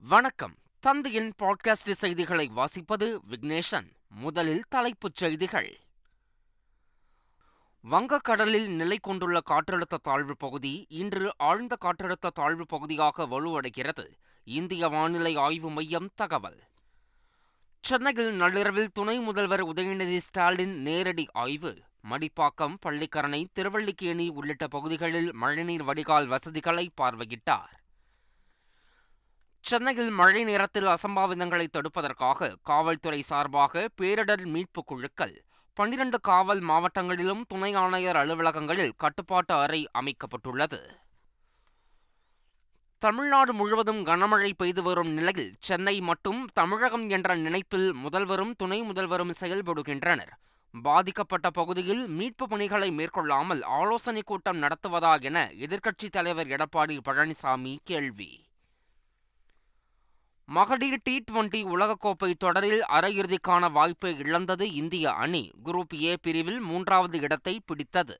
வணக்கம். தந்தையின் பாட்காஸ்ட் செய்திகளை வாசிப்பது விக்னேஷன். முதலில் தலைப்புச் செய்திகள். வங்கக்கடலில் நிலை கொண்டுள்ள காற்றழுத்த தாழ்வு பகுதி இன்று ஆழ்ந்த காற்றழுத்த தாழ்வு பகுதியாக வலுவடைகிறது. இந்திய வானிலை ஆய்வு மையம் தகவல். சென்னையில் நள்ளிரவில் துணை முதல்வர் உதயநிதி ஸ்டாலின் நேரடி ஆய்வு. மடிப்பாக்கம் பள்ளிக்கரணை திருவள்ளிக்கேணி உள்ளிட்ட பகுதிகளில் மழைநீர் வடிகால் வசதிகளை பார்வையிட்டார். சென்னையில் மழை நேரத்தில் அசம்பாவிதங்களை தடுப்பதற்காக காவல்துறை சார்பாக பேரிடர் மீட்பு குழுக்கள் பன்னிரண்டு காவல் மாவட்டங்களிலும் துணை ஆணையர் அலுவலகங்களில் கட்டுப்பாட்டு அறை அமைக்கப்பட்டுள்ளது. தமிழ்நாடு முழுவதும் கனமழை பெய்து வரும் நிலையில் சென்னை மட்டும் தமிழகம் என்ற நினைப்பில் முதல்வரும் துணை முதல்வரும் செயல்படுகின்றனர். பாதிக்கப்பட்ட பகுதியில் மீட்பு பணிகளை மேற்கொள்ளாமல் ஆலோசனைக் கூட்டம் நடத்துவதா என எதிர்க்கட்சித் தலைவர் எடப்பாடி பழனிசாமி கேள்வி. மகளிர் டி டுவெண்டி உலகக்கோப்பை தொடரில் அரையிறுதிக்கான வாய்ப்பை இழந்தது இந்திய அணி. குரூப் ஏ பிரிவில் மூன்றாவது இடத்தை பிடித்தது.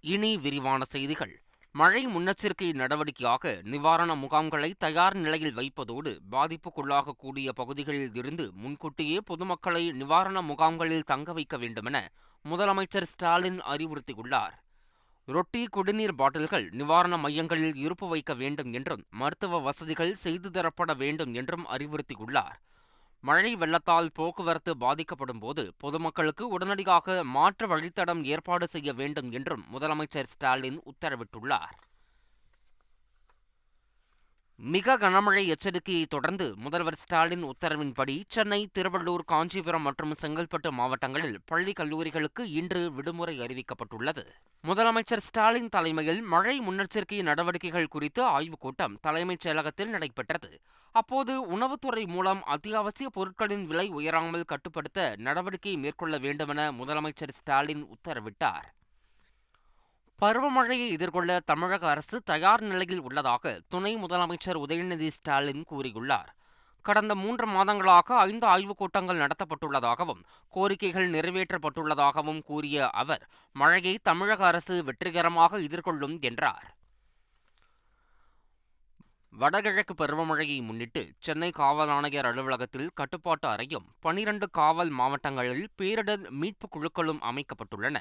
இனி விரிவான செய்திகள். மழை முன்னெச்சரிக்கை நடவடிக்கையாக நிவாரண முகாம்களை தயார் நிலையில் வைப்பதோடு பாதிப்புக்குள்ளாகக்கூடிய பகுதிகளில் இருந்து முன்கூட்டியே பொதுமக்களை நிவாரண முகாம்களில் தங்க வைக்க வேண்டுமென முதலமைச்சர் ஸ்டாலின் அறிவுறுத்தியுள்ளார். ரொட்டி குடிநீர் பாட்டில்கள் நிவாரண மையங்களில் இருப்பு வைக்க வேண்டும் என்றும் மருத்துவ வசதிகள் செய்து தரப்பட வேண்டும் என்றும் அறிவுறுத்தியுள்ளார். மழை வெள்ளத்தால் போக்குவரத்து பாதிக்கப்படும் போது பொதுமக்களுக்கு உடனடியாக மாற்று வழித்தடம் ஏற்பாடு செய்ய வேண்டும் என்றும் முதலமைச்சர் ஸ்டாலின் உத்தரவிட்டுள்ளார். மிக கனமழை எச்சரிக்கையை தொடர்ந்து முதல்வர் ஸ்டாலின் உத்தரவின்படி சென்னை திருவள்ளூர் காஞ்சிபுரம் மற்றும் செங்கல்பட்டு மாவட்டங்களில் பள்ளி கல்லூரிகளுக்கு இன்று விடுமுறை அறிவிக்கப்பட்டுள்ளது. முதலமைச்சர் ஸ்டாலின் தலைமையில் மழை முன்னெச்சரிக்கை நடவடிக்கைகள் குறித்து ஆய்வுக் கூட்டம் தலைமைச் செயலகத்தில் நடைபெற்றது. அப்போது உணவுத்துறை மூலம் அத்தியாவசிய பொருட்களின் விலை உயராமல் கட்டுப்படுத்த நடவடிக்கை மேற்கொள்ள வேண்டுமென முதலமைச்சர் ஸ்டாலின் உத்தரவிட்டார். பருவமழையை எதிர்கொள்ள தமிழக அரசு தயார் நிலையில் உள்ளதாக துணை முதலமைச்சர் உதயநிதி ஸ்டாலின் கூறியுள்ளார். கடந்த மூன்று மாதங்களாக ஐந்து ஆய்வுக் கூட்டங்கள் நடத்தப்பட்டுள்ளதாகவும் கோரிக்கைகள் நிறைவேற்றப்பட்டுள்ளதாகவும் கூறிய அவர் மழையை தமிழக அரசு வெற்றிகரமாக எதிர்கொள்ளும் என்றார். வடகிழக்கு பருவமழையை முன்னிட்டு சென்னை காவல் ஆணையர் அலுவலகத்தில் கட்டுப்பாட்டு அறையும் பனிரண்டு காவல் மாவட்டங்களில் பேரிடர் மீட்பு குழுக்களும் அமைக்கப்பட்டுள்ளன.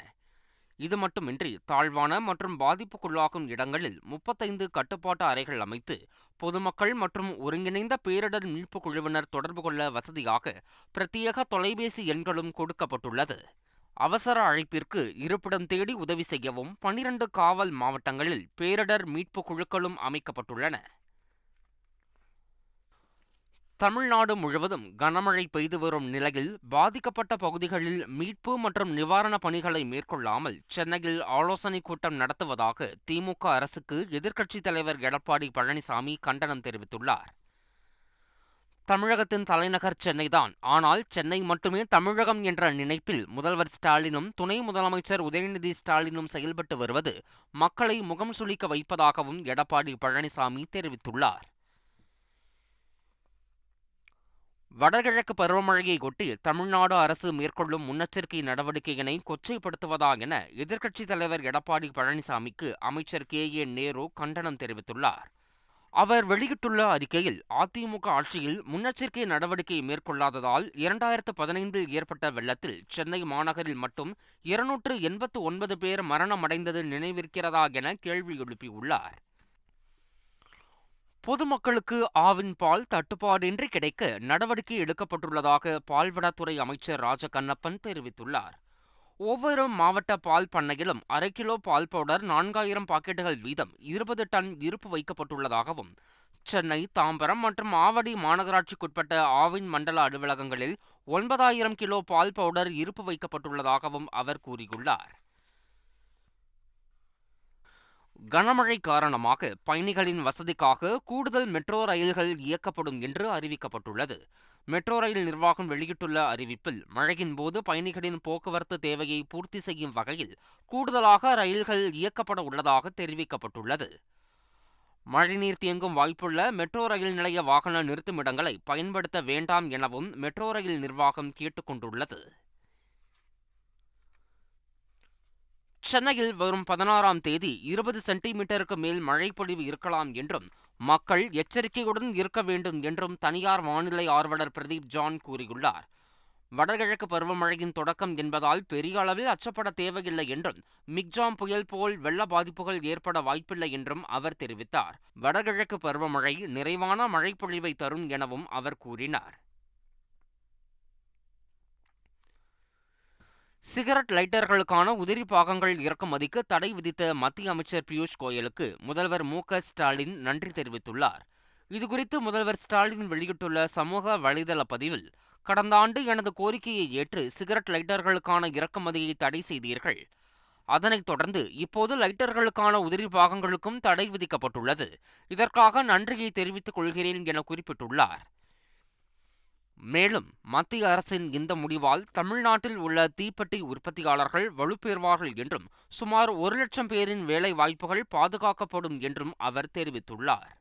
இது மட்டுமின்றி தாழ்வான மற்றும் பாதிப்புக்குள்ளாகும் இடங்களில் முப்பத்தைந்து கட்டுப்பாட்டு அறைகள் அமைத்து பொதுமக்கள் மற்றும் ஒருங்கிணைந்த பேரிடர் மீட்புக் குழுவினர் தொடர்பு கொள்ள வசதியாக பிரத்யேக தொலைபேசி எண்களும் கொடுக்கப்பட்டுள்ளது. அவசர அழைப்பிற்கு இருப்பிடம் தேடி உதவி செய்யவும் பனிரண்டு காவல் மாவட்டங்களில் பேரிடர் மீட்பு குழுக்களும் அமைக்கப்பட்டுள்ளன. தமிழ்நாடு முழுவதும் கனமழை பெய்து வரும் நிலையில் பாதிக்கப்பட்ட பகுதிகளில் மீட்பு மற்றும் நிவாரணப் பணிகளை மேற்கொள்ளாமல் சென்னையில் ஆலோசனைக் கூட்டம் நடத்துவதாக திமுக அரசுக்கு எதிர்க்கட்சித் தலைவர் எடப்பாடி பழனிசாமி கண்டனம் தெரிவித்துள்ளார். தமிழகத்தின் தலைநகர் சென்னைதான். ஆனால் சென்னை மட்டுமே தமிழகம் என்ற நினைப்பில் முதல்வர் ஸ்டாலினும் துணை முதலமைச்சர் உதயநிதி ஸ்டாலினும் செயல்பட்டு வருவது மக்களை முகம் சுளிக்க வைப்பதாகவும் எடப்பாடி பழனிசாமி தெரிவித்துள்ளார். வடகிழக்கு பருவமழையை ஒட்டி தமிழ்நாடு அரசு மேற்கொள்ளும் முன்னெச்சரிக்கை நடவடிக்கையினை கொச்சைப்படுத்துவதா என எதிர்க்கட்சித் தலைவர் எடப்பாடி பழனிசாமிக்கு அமைச்சர் கே ஏ நேரு கண்டனம் தெரிவித்துள்ளார். அவர் வெளியிட்டுள்ள அறிக்கையில் அதிமுக ஆட்சியில் முன்னெச்சரிக்கை நடவடிக்கை மேற்கொள்ளாததால் இரண்டாயிரத்து பதினைந்தில் ஏற்பட்ட வெள்ளத்தில் சென்னை மாநகரில் மட்டும் இருநூற்று எண்பத்து ஒன்பது பேர் மரணமடைந்தது நினைவிருக்கிறதா என கேள்வி எழுப்பியுள்ளார். பொதுமக்களுக்கு ஆவின் பால் தட்டுப்பாடின்றி கிடைக்க நடவடிக்கை எடுக்கப்பட்டுள்ளதாக பால்வளத்துறை அமைச்சர் ராஜகண்ணப்பன் தெரிவித்துள்ளார். ஒவ்வொரு மாவட்ட பால் பண்ணையிலும் அரை கிலோ பால் பவுடர் நான்காயிரம் பாக்கெட்டுகள் வீதம் இருபது டன் இருப்பு வைக்கப்பட்டுள்ளதாகவும் சென்னை தாம்பரம் மற்றும் ஆவடி மாநகராட்சிக்குட்பட்ட ஆவின் மண்டல அலுவலகங்களில் ஒன்பதாயிரம் கிலோ பால் பவுடர் இருப்பு வைக்கப்பட்டுள்ளதாகவும் அவர் கூறியுள்ளார். கனமழை காரணமாக பயணிகளின் வசதிக்காக கூடுதல் மெட்ரோ ரயில்கள் இயக்கப்படும் என்று அறிவிக்கப்பட்டுள்ளது. மெட்ரோ ரயில் நிர்வாகம் வெளியிட்டுள்ள அறிவிப்பில் மழையின் போது பயணிகளின் போக்குவரத்து தேவையை பூர்த்தி செய்யும் வகையில் கூடுதலாக ரயில்கள் இயக்கப்பட உள்ளதாக தெரிவிக்கப்பட்டுள்ளது. மழைநீர் தேங்கும் வாய்ப்புள்ள மெட்ரோ ரயில் நிலைய வாகன நிறுத்துமிடங்களை பயன்படுத்த வேண்டாம் எனவும் மெட்ரோ ரயில் நிர்வாகம் கேட்டுக்கொண்டுள்ளது. சென்னையில் வரும் பதினாறாம் தேதி இருபது சென்டிமீட்டருக்கு மேல் மழைப்பொழிவு இருக்கலாம் என்றும் மக்கள் எச்சரிக்கையுடன் இருக்க வேண்டும் என்றும் தனியார் வானிலை ஆர்வலர் பிரதீப் ஜான் கூறியுள்ளார். வடகிழக்கு பருவமழையின் தொடக்கம் என்பதால் பெரிய அளவில் அச்சப்பட தேவையில்லை என்றும் மிக்ஜாம் புயல் போல் வெள்ள பாதிப்புகள் ஏற்பட வாய்ப்பில்லை என்றும் அவர் தெரிவித்தார். வடகிழக்கு பருவமழை நிறைவான மழைப்பொழிவை தரும் எனவும் அவர் கூறினார். சிகரெட் லைட்டர்களுக்கான உதிரி பாகங்கள் இறக்குமதிக்கு தடை விதித்த மத்திய அமைச்சர் பியூஷ் கோயலுக்கு முதல்வர் மு ஸ்டாலின் நன்றி தெரிவித்துள்ளார். இதுகுறித்து முதல்வர் ஸ்டாலின் வெளியிட்டுள்ள சமூக வலைதள பதிவில் கடந்த ஆண்டு எனது கோரிக்கையை ஏற்று சிகரெட் லைட்டர்களுக்கான இறக்குமதியை தடை செய்தீர்கள். அதனைத் தொடர்ந்து இப்போது லைட்டர்களுக்கான உதிரி பாகங்களுக்கும் தடை விதிக்கப்பட்டுள்ளது. இதற்காக நன்றியை தெரிவித்துக் கொள்கிறேன் என குறிப்பிட்டுள்ளார். மேலும் மத்திய அரசின் இந்த முடிவால் தமிழ்நாட்டில் உள்ள தீப்பெட்டி உற்பத்தியாளர்கள் வலுப்பெறுவார்கள் என்றும் சுமார் ஒரு லட்சம் பேரின் வேலை வாய்ப்புகள் பாதுகாக்கப்படும் என்றும் அவர் தெரிவித்துள்ளார்.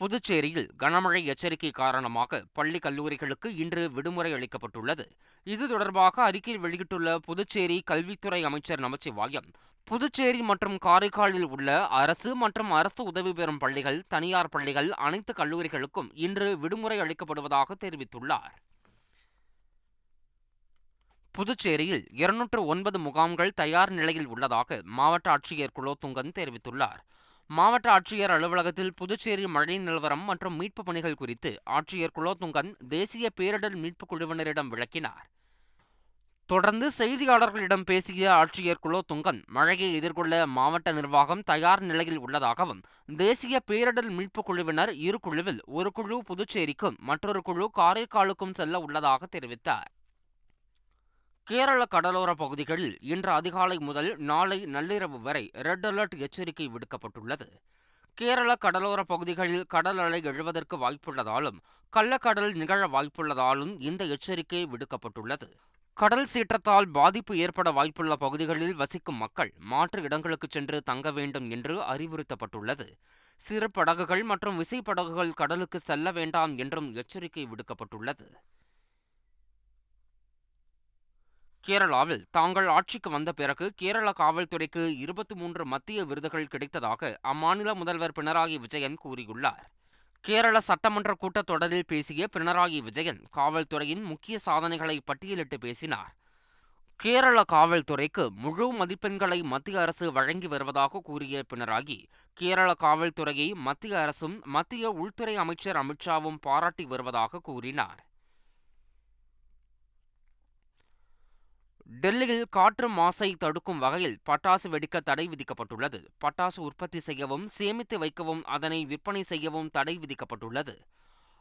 புதுச்சேரியில் கனமழை எச்சரிக்கை காரணமாக பள்ளி கல்லூரிகளுக்கு இன்று விடுமுறை அளிக்கப்பட்டுள்ளது. இது தொடர்பாக அறிக்கை வெளியிட்டுள்ள புதுச்சேரி கல்வித்துறை அமைச்சர் நமச்சிவாயம் புதுச்சேரி மற்றும் காரைக்காலில் உள்ள அரசு மற்றும் அரசு உதவி பெறும் பள்ளிகள் தனியார் பள்ளிகள் அனைத்து கல்லூரிகளுக்கும் இன்று விடுமுறை அளிக்கப்படுவதாக தெரிவித்துள்ளார். புதுச்சேரியில் இருநூற்று ஒன்பது முகாம்கள் தயார் நிலையில் உள்ளதாக மாவட்ட ஆட்சியர் குலோத்துங்கன் தெரிவித்துள்ளார். மாவட்ட ஆட்சியர் அலுவலகத்தில் புதுச்சேரி மழை நிலவரம் மற்றும் மீட்புப் பணிகள் குறித்து ஆட்சியர் குலோத்துங்கன் தேசிய பேரிடர் மீட்புக் குழுவினரிடம் விளக்கினார். தொடர்ந்து செய்தியாளர்களிடம் பேசிய ஆட்சியர் குலோத்துங்கன் மழையை எதிர்கொள்ள மாவட்ட நிர்வாகம் தயார் நிலையில் உள்ளதாகவும் தேசிய பேரிடர் மீட்புக் குழுவினர் இரு குழுவில் ஒரு குழு புதுச்சேரிக்கும் மற்றொரு குழு காரைக்காலுக்கும் செல்ல உள்ளதாக தெரிவித்தார். கேரள கடலோர பகுதிகளில் இன்று அதிகாலை முதல் நாளை நள்ளிரவு வரை ரெட் அலர்ட் எச்சரிக்கை விடுக்கப்பட்டுள்ளது. கேரள கடலோர பகுதிகளில் கடல் அலை எழுவதற்கு வாய்ப்புள்ளதாலும் கள்ளக்கடல் நிகழ வாய்ப்புள்ளதாலும் இந்த எச்சரிக்கை விடுக்கப்பட்டுள்ளது. கடல் சீற்றத்தால் பாதிப்பு ஏற்பட வாய்ப்புள்ள பகுதிகளில் வசிக்கும் மக்கள் மாற்று இடங்களுக்கு சென்று தங்க வேண்டும் என்று அறிவுறுத்தப்பட்டுள்ளது. சிறு படகுகள் மற்றும் விசைப்படகுகள் கடலுக்கு செல்ல வேண்டாம் என்றும் எச்சரிக்கை விடுக்கப்பட்டுள்ளது. கேரளாவில் தாங்கள் ஆட்சிக்கு வந்த பிறகு கேரள காவல்துறைக்கு இருபத்தி மூன்று மத்திய விருதுகள் கிடைத்ததாக அம்மாநில முதல்வர் பினராயி விஜயன் கூறியுள்ளார். கேரள சட்டமன்ற கூட்டத்தொடரில் பேசிய பினராயி விஜயன் காவல்துறையின் முக்கிய சாதனைகளை பட்டியலிட்டு பேசினார். கேரள காவல்துறைக்கு முழு மதிப்பெண்களை மத்திய அரசு வழங்கி வருவதாக கூறிய பினராயி கேரள காவல்துறையை மத்திய அரசும் மத்திய உள்துறை அமைச்சர் அமித்ஷாவும் பாராட்டி வருவதாக கூறினார். டெல்லியில் காற்று மாசை தடுக்கும் வகையில் பட்டாசு வெடிக்க தடை விதிக்கப்பட்டுள்ளது. பட்டாசு உற்பத்தி செய்யவும் சேமித்து வைக்கவும் அதனை விற்பனை செய்யவும் தடை விதிக்கப்பட்டுள்ளது.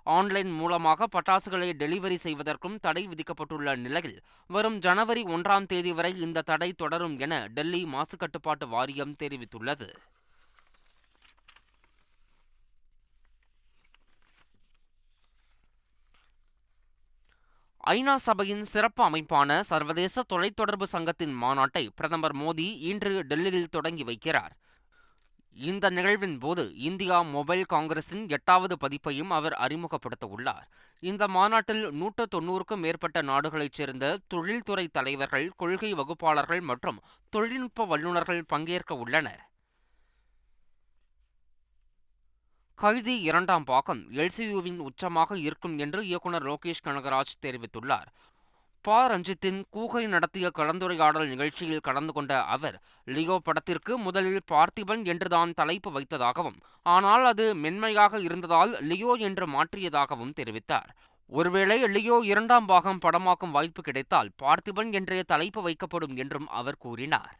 ஆன்லைன் மூலமாக பட்டாசுகளை டெலிவரி செய்வதற்கும் தடை விதிக்கப்பட்டுள்ள நிலையில் வரும் ஜனவரி ஒன்றாம் தேதி வரை இந்த தடை தொடரும் என டெல்லி மாசு கட்டுப்பாட்டு வாரியம் தெரிவித்துள்ளது. ஐநா சபையின் சிறப்பு அமைப்பான சர்வதேச தொலைத்தொடர்பு சங்கத்தின் மாநாட்டை பிரதமர் மோடி இன்று டெல்லியில் தொடங்கி வைக்கிறார். இந்த நிகழ்வின் போது இந்தியா மொபைல் காங்கிரஸின் எட்டாவது பதிப்பையும் அவர் அறிமுகப்படுத்த உள்ளார் இந்த மாநாட்டில் நூற்று தொன்னூறுக்கும் மேற்பட்ட நாடுகளைச் சேர்ந்த தொழில்துறை தலைவர்கள் கொள்கை வகுப்பாளர்கள் மற்றும் தொழில்நுட்ப வல்லுநர்கள் பங்கேற்க உள்ளனர் கைதி இரண்டாம் பாகம் எல்சியுவின் உச்சமாக இருக்கும் என்று இயக்குனர் லோகேஷ் கனகராஜ் தெரிவித்துள்ளார். ப. ரஞ்சித்தின் கூகை நடத்திய கலந்துரையாடல் நிகழ்ச்சியில் கலந்து கொண்ட அவர் லியோ படத்திற்கு முதலில் பார்த்திபன் என்றுதான் தலைப்பு வைத்ததாகவும் ஆனால் அது மென்மையாக இருந்ததால் லியோ என்று மாற்றியதாகவும் தெரிவித்தார். ஒருவேளை லியோ இரண்டாம் பாகம் படமாக்கும் வாய்ப்பு கிடைத்தால் பார்த்திபன் என்றே தலைப்பு வைக்கப்படும் என்றும் அவர் கூறினார்.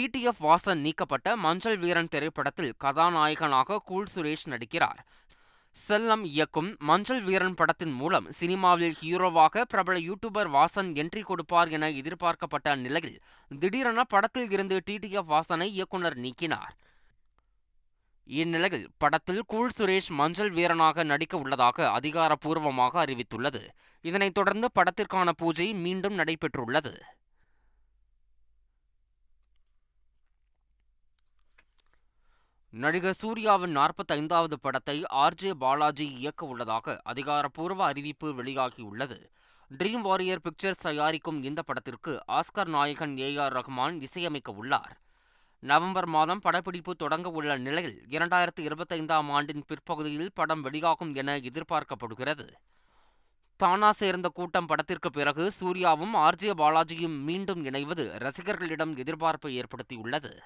டிடிஎஃப் வாசன் நீக்கப்பட்ட மஞ்சள் வீரன் திரைப்படத்தில் கதாநாயகனாக கூல் சுரேஷ் நடிக்கிறார். செல்லம் இயக்கும் மஞ்சள் வீரன் படத்தின் மூலம் சினிமாவில் ஹீரோவாக பிரபல யூடியூபர் வாசன் என்ட்ரி கொடுப்பார் என எதிர்பார்க்கப்பட்ட நிலையில் திடீரென படத்தில் இருந்து டிடிஎஃப் வாசனை இயக்குனர் நீக்கினார். இந்நிலையில் படத்தில் கூல் சுரேஷ் மஞ்சள் வீரனாக நடிக்க உள்ளதாக அதிகாரப்பூர்வமாக அறிவித்துள்ளது. இதனைத் தொடர்ந்து படத்திற்கான பூஜை மீண்டும் நடைபெற்றுள்ளது. நடிகர் சூர்யாவின் நாற்பத்தைந்தாவது படத்தை ஆர்ஜே பாலாஜி இயக்க உள்ளதாக அதிகாரப்பூர்வ அறிவிப்பு வெளியாகியுள்ளது. ட்ரீம் வாரியர் பிக்சர்ஸ் தயாரிக்கும் இந்த படத்திற்கு ஆஸ்கர் நாயகன் ஏ ஆர் ரஹ்மான் இசையமைக்க உள்ளார். நவம்பர் மாதம் படப்பிடிப்பு தொடங்க உள்ள நிலையில் இரண்டாயிரத்தி இருபத்தைந்தாம் ஆண்டின் பிற்பகுதியில் படம் வெளியாகும் என எதிர்பார்க்கப்படுகிறது. தானா சேர்ந்த கூட்டம் படத்திற்கு பிறகு சூர்யாவும் ஆர்ஜே பாலாஜியும் மீண்டும் இணைவது ரசிகர்களிடம் எதிர்பார்ப்பை ஏற்படுத்தியுள்ளது.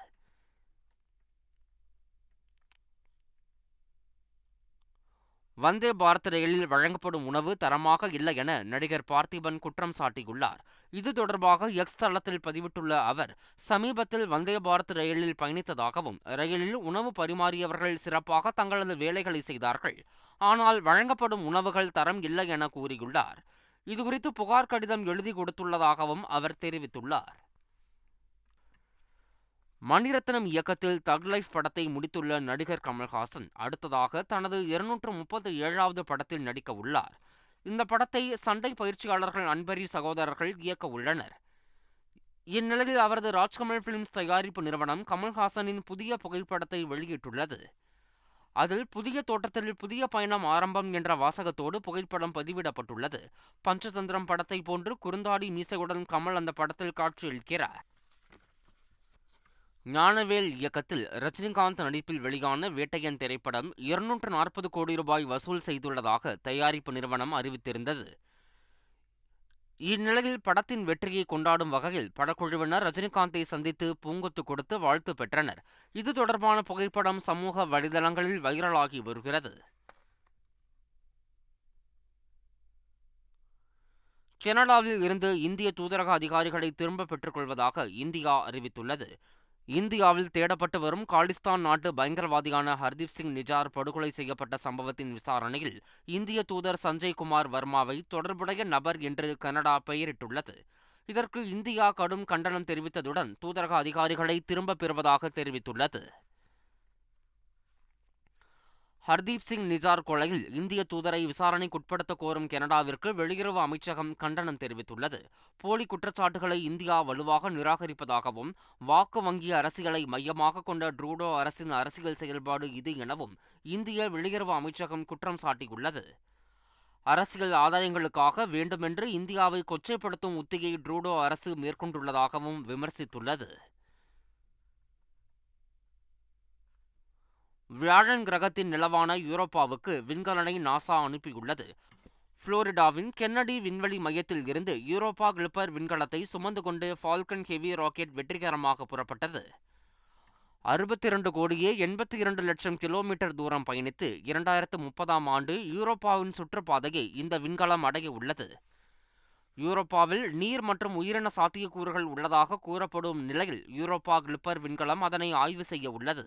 வந்தே பாரத் ரயிலில் வழங்கப்படும் உணவு தரமாக இல்லை என நடிகர் பார்த்திபன் குற்றம் சாட்டியுள்ளார். இது தொடர்பாக எக்ஸ் தளத்தில் பதிவிட்டுள்ள அவர் சமீபத்தில் வந்தே பாரத் ரயிலில் பயணித்ததாகவும் ரயிலில் உணவு பரிமாறியவர்கள் சிறப்பாக தங்களது வேலைகளை செய்தார்கள். ஆனால் வழங்கப்படும் உணவுகள் தரம் இல்லை என கூறியுள்ளார். இதுகுறித்து புகார் கடிதம் எழுதி கொடுத்துள்ளதாகவும் அவர் தெரிவித்துள்ளார். மணிரத்னம் இயக்கத்தில் தக் லைஃப் படத்தை முடித்துள்ள நடிகர் கமல்ஹாசன் அடுத்ததாக தனது இருநூற்று முப்பத்தி ஏழாவது படத்தில் நடிக்க உள்ளார். இந்த படத்தை சண்டை பயிற்சியாளர்கள் அன்பரி சகோதரர்கள் இயக்க உள்ளனர். இந்நிலையில் அவரது ராஜ்கமல் பிலிம்ஸ் தயாரிப்பு நிறுவனம் கமல்ஹாசனின் புதிய புகைப்படத்தை வெளியிட்டுள்ளது. அதில் புதிய தோட்டத்தில் புதிய பயணம் ஆரம்பம் என்ற வாசகத்தோடு புகைப்படம் பதிவிடப்பட்டுள்ளது. பஞ்சதந்திரம் படத்தை போன்று குறுந்தாடி மீசையுடன் கமல் அந்த படத்தில் காட்சியளிக்கிறார். ஞானவேல் இயக்கத்தில் ரஜினிகாந்த் நடிப்பில் வெளியான வேட்டையன் திரைப்படம் இருநூற்று நாற்பது கோடி ரூபாய் வசூல் செய்துள்ளதாக தயாரிப்பு நிறுவனம் அறிவித்திருந்தது. இந்நிலையில் படத்தின் வெற்றியை கொண்டாடும் வகையில் படக்குழுவினர் ரஜினிகாந்தை சந்தித்து பூங்கொத்து கொடுத்து வாழ்த்து பெற்றனர். இது தொடர்பான புகைப்படம் சமூக வலைதளங்களில் வைரலாகி வருகிறது. கனடாவில் இருந்து இந்திய தூதரக அதிகாரிகளை திரும்ப பெற்றுக்கொள்வதாக இந்தியா அறிவித்துள்ளது. இந்தியாவில் தேடப்பட்டு வரும் காலிஸ்தான் நாட்டு பயங்கரவாதியான ஹர்தீப் சிங் நிஜார் படுகொலை செய்யப்பட்ட சம்பவத்தின் விசாரணையில் இந்திய தூதர் சஞ்சய் குமார் வர்மாவை தொடர்புடைய நபர் என்று கனடா பெயரிட்டுள்ளது. இதற்கு இந்தியா கடும் கண்டனம் தெரிவித்ததுடன் தூதரக அதிகாரிகளை திரும்பப் பெறுவதாக தெரிவித்துள்ளது. ஹர்தீப் சிங் நிஜார் கொலையில் இந்திய தூதரை விசாரணைக்குட்படுத்த கோரும் கனடாவிற்கு வெளியுறவு அமைச்சகம் கண்டனம் தெரிவித்துள்ளது. போலி குற்றச்சாட்டுகளை இந்தியா வலுவாக நிராகரிப்பதாகவும் வாக்கு வங்கி அரசியலை மையமாக கொண்ட ட்ரூடோ அரசின் அரசியல் செயல்பாடு இது எனவும் இந்திய வெளியுறவு அமைச்சகம் குற்றம் சாட்டியுள்ளது. அரசியல் ஆதாயங்களுக்காக வேண்டுமென்று இந்தியாவை கொச்சைப்படுத்தும் உத்தியை ட்ரூடோ அரசு மேற்கொண்டுள்ளதாகவும் விமர்சித்துள்ளது. வியாழன் கிரகத்தின் நிலவான யூரோப்பாவுக்கு விண்கலனை நாசா அனுப்பியுள்ளது. புளோரிடாவின் கென்னடி விண்வெளி மையத்தில் இருந்து யூரோப்பா கிளிப்பர் விண்கலத்தை சுமந்து கொண்டு ஃபால்கன் ஹெவி ராக்கெட் வெற்றிகரமாக புறப்பட்டது. அறுபத்தி இரண்டு கோடியே எண்பத்தி இரண்டு லட்சம் கிலோமீட்டர் தூரம் பயணித்து இரண்டாயிரத்து முப்பதாம் ஆண்டு யூரோப்பாவின் சுற்றுப்பாதையை இந்த விண்கலம் அடைய உள்ளது. யூரோப்பாவில் நீர் மற்றும் உயிரின சாத்தியக்கூறுகள் உள்ளதாக கூறப்படும் நிலையில் யூரோப்பா கிளிப்பர் விண்கலம் அதனை ஆய்வு செய்ய உள்ளது.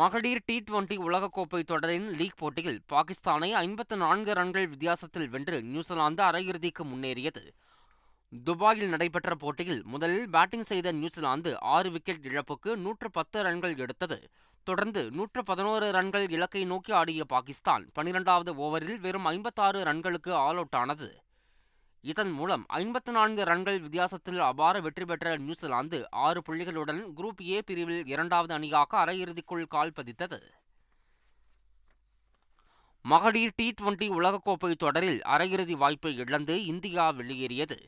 மகளிர் டி டுவெண்டி உலகக்கோப்பை தொடரின் லீக் போட்டியில் பாகிஸ்தானை ஐம்பத்து நான்கு ரன்கள் வித்தியாசத்தில் வென்று நியூசிலாந்து அரையிறுதிக்கு முன்னேறியது. துபாயில் நடைபெற்ற போட்டியில் முதலில் பேட்டிங் செய்த நியூசிலாந்து ஆறு விக்கெட் இழப்புக்கு நூற்று பத்து ரன்கள் எடுத்தது. தொடர்ந்து நூற்று பதினோரு ரன்கள் இலக்கை நோக்கி ஆடிய பாகிஸ்தான் பனிரெண்டாவது ஓவரில் வெறும் ஐம்பத்தாறு ரன்களுக்கு ஆல் அவுட் ஆனது. இதன் மூலம் ஐம்பத்து நான்கு ரன்கள் வித்தியாசத்தில் அபார வெற்றி பெற்ற நியூசிலாந்து ஆறு புள்ளிகளுடன் குரூப் ஏ பிரிவில் இரண்டாவது அணியாக அரையிறுதிக்குள் கால் பதித்தது. மகளிர் டி டுவெண்டி உலகக்கோப்பை தொடரில் அரையிறுதி வாய்ப்பை இழந்து இந்தியா வெளியேறியது.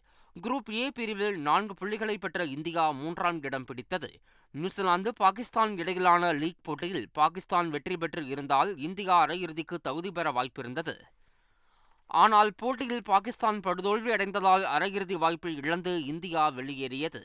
குரூப் ஏ பிரிவில் நான்கு புள்ளிகளை பெற்ற இந்தியா மூன்றாம் இடம் பிடித்தது. நியூசிலாந்து பாகிஸ்தான் இடையிலான லீக் போட்டியில் பாகிஸ்தான் வெற்றி பெற்று இருந்தால் இந்தியா அரையிறுதிக்கு தகுதி பெற வாய்ப்பிருந்தது. ஆனால் போட்டியில் பாகிஸ்தான் படுதோல்வி அடைந்ததால் அரையிறுதி வாய்ப்பை இழந்து இந்தியா வெளியேறியது.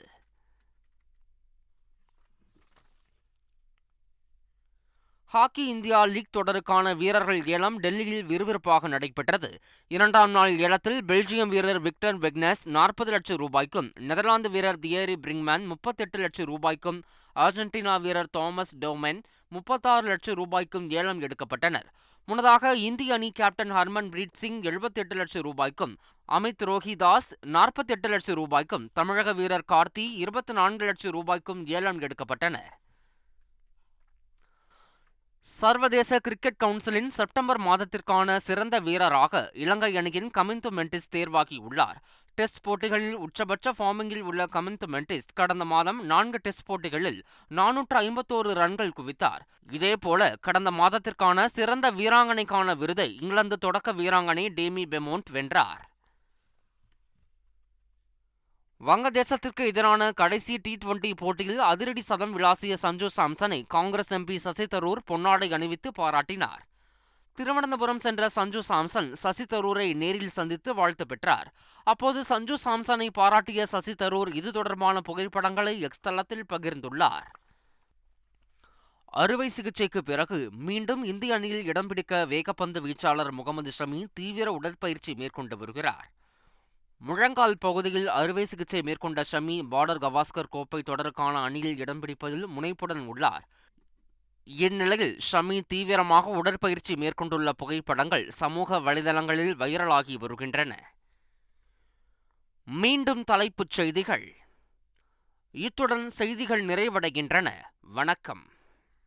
ஹாக்கி இந்தியா லீக் தொடருக்கான வீரர்கள் ஏலம் டெல்லியில் விறுவிறுப்பாக நடைபெற்றது. இரண்டாம் நாள் ஏலத்தில் பெல்ஜியம் வீரர் விக்டர் வெக்னஸ் நாற்பது லட்சம் ரூபாய்க்கும் நெதர்லாந்து வீரர் தியரி பிரிங்மேன் முப்பத்தெட்டு லட்சம் ரூபாய்க்கும் அர்ஜென்டினா வீரர் தாமஸ் டோமென் முப்பத்தாறு லட்சம் ரூபாய்க்கும் ஏலம் எடுக்கப்பட்டனர். முன்னதாக இந்திய அணி கேப்டன் ஹர்மன் பிரீத் சிங் எழுபத்தி எட்டு லட்சம் ரூபாய்க்கும் அமித் ரோஹிதாஸ் நாற்பத்தி எட்டு லட்சம் ரூபாய்க்கும் தமிழக வீரர் கார்த்தி இருபத்தி நான்கு லட்சம் ரூபாய்க்கும் ஏலம் எடுக்கப்பட்டன சர்வதேச கிரிக்கெட் கவுன்சிலின் செப்டம்பர் மாதத்திற்கான சிறந்த வீரராக இலங்கை அணியின் கமிந்து மென்டிஸ் தேர்வாகியுள்ளார் டெஸ்ட் போட்டிகளில் உச்சபட்ச ஃபார்மிங்கில் உள்ள கமின்த் மெண்டிஸ் கடந்த மாதம் நான்கு டெஸ்ட் போட்டிகளில் நானூற்று ஐம்பத்தோரு ரன்கள் குவித்தார். இதேபோல கடந்த மாதத்திற்கான சிறந்த வீராங்கனைக்கான விருதை இங்கிலாந்து தொடக்க வீராங்கனை டேமி பெமோண்ட் வென்றார். வங்கதேசத்திற்கு எதிரான கடைசி டி டுவெண்டி போட்டியில் அதிரடி சதம் விளாசிய சஞ்சு சாம்சனை காங்கிரஸ் எம்பி சசி தரூர் பொன்னாடை அணிவித்து பாராட்டினார். திருவனந்தபுரம் சென்ற சஞ்சு சாம்சன் சசி தரூரை நேரில் சந்தித்து வாழ்த்து பெற்றார். அப்போது சஞ்சு சாம்சனை பாராட்டிய சசி தரூர் இது தொடர்பான புகைப்படங்களை எக்ஸ் தளத்தில் பகிர்ந்துள்ளார். அறுவை சிகிச்சைக்கு பிறகு மீண்டும் இந்திய அணியில் இடம் பிடிக்க வேகப்பந்து வீச்சாளர் முகமது ஷமி தீவிர உடற்பயிற்சி மேற்கொண்டு வருகிறார். முழங்கால் பகுதியில் அறுவை சிகிச்சை மேற்கொண்ட ஷமி பார்டர் கவாஸ்கர் கோப்பை தொடருக்கான அணியில் இடம் பிடிப்பதில் முனைப்புடன் உள்ளார். இந்நிலையில் ஷமி தீவிரமாக உடற்பயிற்சி மேற்கொண்டுள்ள புகைப்படங்கள் சமூக வலைதளங்களில் வைரலாகி வருகின்றன. மீண்டும் தலைப்புச் செய்திகள். இத்துடன் செய்திகள் நிறைவடைகின்றன. வணக்கம்.